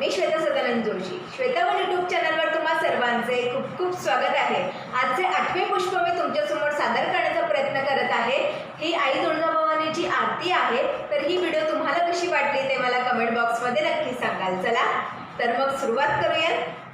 मी Shweta Sadanand Joshi. श्वेतावन YouTube चॅनलवर तुम्हा सर्वांचे खूप खूप स्वागत आहे. आजचे आठवे पुष्प मी तुमच्यासमोर सादर करण्याचा प्रयत्न करत आहे. ही आई तुळजाभवानीची आरती आहे तर ही व्हिडिओ तुम्हाला कशी वाटली ते मला कमेंट बॉक्समध्ये नक्की सांगाल. चला तर मग सुरुवात करूयात.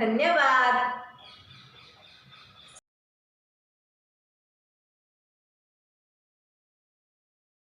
धन्यवाद।